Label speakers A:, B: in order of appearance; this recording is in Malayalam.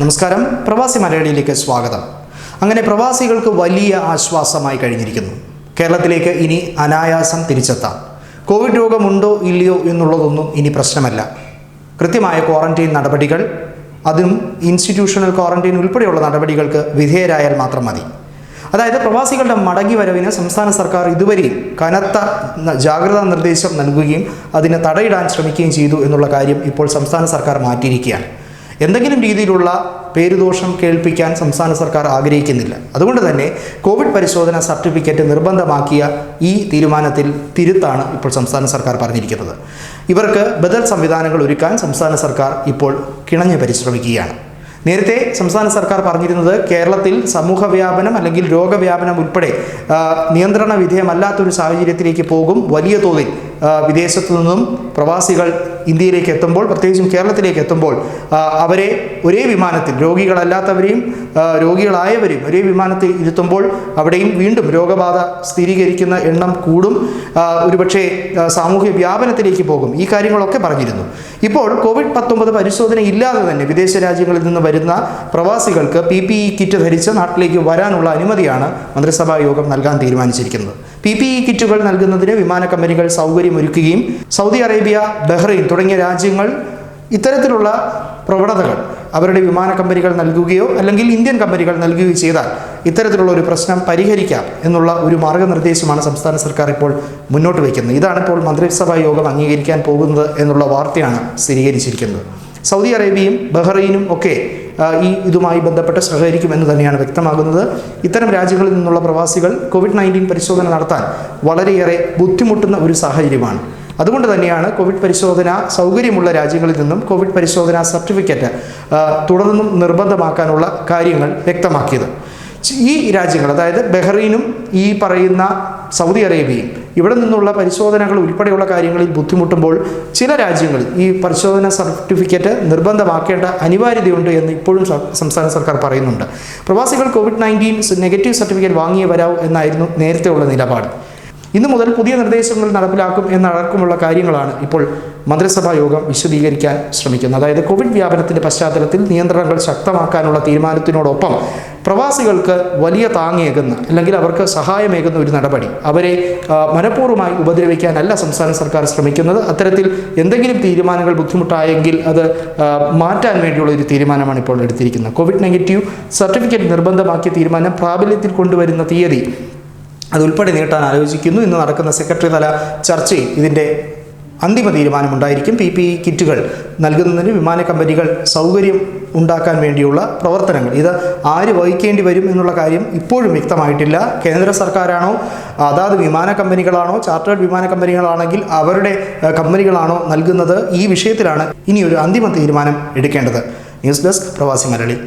A: നമസ്കാരം. പ്രവാസി മലയാളിയിലേക്ക് സ്വാഗതം. അങ്ങനെ പ്രവാസികൾക്ക് വലിയ ആശ്വാസമായി കഴിഞ്ഞിരിക്കുന്നു. കേരളത്തിലേക്ക് ഇനി അനായാസം തിരിച്ചെത്താം. കോവിഡ് രോഗമുണ്ടോ ഇല്ലയോ എന്നുള്ളതൊന്നും ഇനി പ്രശ്നമല്ല. കൃത്യമായ ക്വാറന്റൈൻ നടപടികൾ അതും ഇൻസ്റ്റിറ്റ്യൂഷണൽ ക്വാറന്റൈൻ ഉൾപ്പെടെയുള്ള നടപടികൾക്ക് വിധേയരായാൽ മാത്രം മതി. അതായത് പ്രവാസികളുടെ മടങ്ങി വരവിന് സംസ്ഥാന സർക്കാർ ഇതുവരെയും കനത്ത ജാഗ്രതാ നിർദ്ദേശം നൽകുകയും അതിനെ തടയിടാൻ ശ്രമിക്കുകയും ചെയ്തു എന്നുള്ള കാര്യം ഇപ്പോൾ സംസ്ഥാന സർക്കാർ മാറ്റിയിരിക്കുകയാണ്. എന്തെങ്കിലും രീതിയിലുള്ള പേരുദോഷം കേൾപ്പിക്കാൻ സംസ്ഥാന സർക്കാർ ആഗ്രഹിക്കുന്നില്ല. അതുകൊണ്ട് തന്നെ കോവിഡ് പരിശോധന സർട്ടിഫിക്കറ്റ് നിർബന്ധമാക്കിയ ഈ തീരുമാനത്തിൽ തിരുത്താണ് ഇപ്പോൾ സംസ്ഥാന സർക്കാർ പറഞ്ഞിരിക്കുന്നത്. ഇവർക്ക് ബദൽ സംവിധാനങ്ങൾ ഒരുക്കാൻ സംസ്ഥാന സർക്കാർ ഇപ്പോൾ കിണഞ്ഞ് പരിശ്രമിക്കുകയാണ്. നേരത്തെ സംസ്ഥാന സർക്കാർ പറഞ്ഞിരുന്നത് കേരളത്തിൽ സമൂഹ വ്യാപനം അല്ലെങ്കിൽ രോഗവ്യാപനം ഉൾപ്പെടെ നിയന്ത്രണ വിധേയമല്ലാത്തൊരു സാഹചര്യത്തിലേക്ക് പോകും വലിയ തോതിൽ വിദേശത്തു നിന്നും പ്രവാസികൾ ഇന്ത്യയിലേക്ക് എത്തുമ്പോൾ പ്രത്യേകിച്ചും കേരളത്തിലേക്ക് എത്തുമ്പോൾ അവരെ ഒരേ വിമാനത്തിൽ രോഗികളല്ലാത്തവരെയും രോഗികളായവരെയും ഒരേ വിമാനത്തിൽ ഇരുത്തുമ്പോൾ അവിടെയും വീണ്ടും രോഗബാധ സ്ഥിരീകരിക്കുന്ന എണ്ണം കൂടും. ഒരുപക്ഷെ സാമൂഹ്യ വ്യാപനത്തിലേക്ക് പോകും. ഈ കാര്യങ്ങളൊക്കെ പറഞ്ഞിരുന്നു. ഇപ്പോൾ കോവിഡ് പത്തൊമ്പത് പരിശോധന ഇല്ലാതെ തന്നെ വിദേശ രാജ്യങ്ങളിൽ നിന്ന് വരുന്ന പ്രവാസികൾക്ക് പി പി ഇ കിറ്റ് ധരിച്ച് നാട്ടിലേക്ക് വരാനുള്ള അനുമതിയാണ് മന്ത്രിസഭാ യോഗം നൽകാൻ തീരുമാനിച്ചിരിക്കുന്നത്. പി പി ഇ കിറ്റുകൾ നൽകുന്നതിന് വിമാന കമ്പനികൾ സൗകര്യമൊരുക്കുകയും സൗദി അറേബ്യ ബഹ്റൈൻ തുടങ്ങിയ രാജ്യങ്ങൾ ഇത്തരത്തിലുള്ള പ്രവണതകൾ അവരുടെ വിമാന കമ്പനികൾ നൽകുകയോ അല്ലെങ്കിൽ ഇന്ത്യൻ കമ്പനികൾ നൽകുകയോ ചെയ്താൽ ഇത്തരത്തിലുള്ള ഒരു പ്രശ്നം പരിഹരിക്കാം എന്നുള്ള ഒരു മാർഗനിർദ്ദേശമാണ് സംസ്ഥാന സർക്കാർ ഇപ്പോൾ മുന്നോട്ട് വയ്ക്കുന്നത്. ഇതാണ് ഇപ്പോൾ മന്ത്രിസഭാ യോഗം അംഗീകരിക്കാൻ പോകുന്നത് എന്നുള്ള വാർത്തയാണ് സ്ഥിരീകരിച്ചിരിക്കുന്നത്. സൗദി അറേബ്യയും ബഹ്റൈനും ഒക്കെ ഈ ഇതുമായി ബന്ധപ്പെട്ട് സഹകരിക്കുമെന്ന് തന്നെയാണ് വ്യക്തമാകുന്നത്. ഇത്തരം രാജ്യങ്ങളിൽ നിന്നുള്ള പ്രവാസികൾ കോവിഡ് നയന്റീൻ പരിശോധന നടത്താൻ വളരെയേറെ ബുദ്ധിമുട്ടുന്ന ഒരു സാഹചര്യമാണ്. അതുകൊണ്ട് തന്നെയാണ് കോവിഡ് പരിശോധന സൗകര്യമുള്ള രാജ്യങ്ങളിൽ നിന്നും കോവിഡ് പരിശോധന സർട്ടിഫിക്കറ്റ് തുടർന്നും നിർബന്ധമാക്കാനുള്ള കാര്യങ്ങൾ വ്യക്തമാക്കിയത്. ഈ രാജ്യങ്ങൾ അതായത് ബഹ്റൈനും ഈ പറയുന്ന സൗദി അറേബ്യയും ഇവിടെ നിന്നുള്ള പരിശോധനകൾ ഉൾപ്പെടെയുള്ള കാര്യങ്ങളിൽ ബുദ്ധിമുട്ടുമ്പോൾ ചില രാജ്യങ്ങളിൽ ഈ പരിശോധന സർട്ടിഫിക്കറ്റ് നിർബന്ധമാക്കേണ്ട അനിവാര്യതയുണ്ട് എന്ന് ഇപ്പോഴും സംസ്ഥാന സർക്കാർ പറയുന്നുണ്ട്. പ്രവാസികൾ കോവിഡ് നയന്റീൻ നെഗറ്റീവ് സർട്ടിഫിക്കറ്റ് വാങ്ങിയേ വരാവൂ എന്നായിരുന്നു നേരത്തെയുള്ള നിലപാട്. ഇന്നു മുതൽ പുതിയ നിർദ്ദേശങ്ങൾ നടപ്പിലാക്കും എന്നടക്കമുള്ള കാര്യങ്ങളാണ് ഇപ്പോൾ മന്ത്രിസഭാ യോഗം വിശദീകരിക്കാൻ ശ്രമിക്കുന്നത്. അതായത് കോവിഡ് വ്യാപനത്തിന്റെ പശ്ചാത്തലത്തിൽ നിയന്ത്രണങ്ങൾ ശക്തമാക്കാനുള്ള തീരുമാനത്തിനോടൊപ്പം പ്രവാസികൾക്ക് വലിയ താങ്ങേകുന്ന അല്ലെങ്കിൽ അവർക്ക് സഹായമേകുന്ന ഒരു നടപടി. അവരെ മനഃപൂർവമായി ഉപദ്രവിക്കാനല്ല സംസ്ഥാന സർക്കാർ ശ്രമിക്കുന്നത്. അത്തരത്തിൽ എന്തെങ്കിലും തീരുമാനങ്ങൾ ബുദ്ധിമുട്ടായെങ്കിൽ അത് മാറ്റാൻ വേണ്ടിയുള്ള ഒരു തീരുമാനമാണ് ഇപ്പോൾ എടുത്തിരിക്കുന്നത്. കോവിഡ് നെഗറ്റീവ് സർട്ടിഫിക്കറ്റ് നിർബന്ധമാക്കിയ തീരുമാനം പ്രാബല്യത്തിൽ കൊണ്ടുവരുന്ന തീയതി അതുൾപ്പെടെ നീട്ടാൻ ആലോചിക്കുന്നു. ഇന്ന് നടക്കുന്ന സെക്രട്ടറി തല ചർച്ചയിൽ ഇതിന്റെ അന്തിമ തീരുമാനമുണ്ടായിരിക്കും പി പി ഇ കിറ്റുകൾ. നൽകുന്നതിന് വിമാന കമ്പനികൾ സൗകര്യം ഉണ്ടാക്കാൻ വേണ്ടിയുള്ള പ്രവർത്തനങ്ങൾ. ഇത് ആര് വഹിക്കേണ്ടി വരും എന്നുള്ള കാര്യം ഇപ്പോഴും വ്യക്തമായിട്ടില്ല. കേന്ദ്ര സർക്കാരാണോ അതാത് വിമാന കമ്പനികളാണോ ചാർട്ടേഡ് വിമാന കമ്പനികളാണെങ്കിൽ അവരുടെ കമ്പനികളാണോ നൽകുന്നത് ഈ വിഷയത്തിലാണ് ഇനി ഒരു അന്തിമ തീരുമാനം എടുക്കേണ്ടത്. ന്യൂസ് ഡെസ്ക് പ്രവാസി മലയാളി.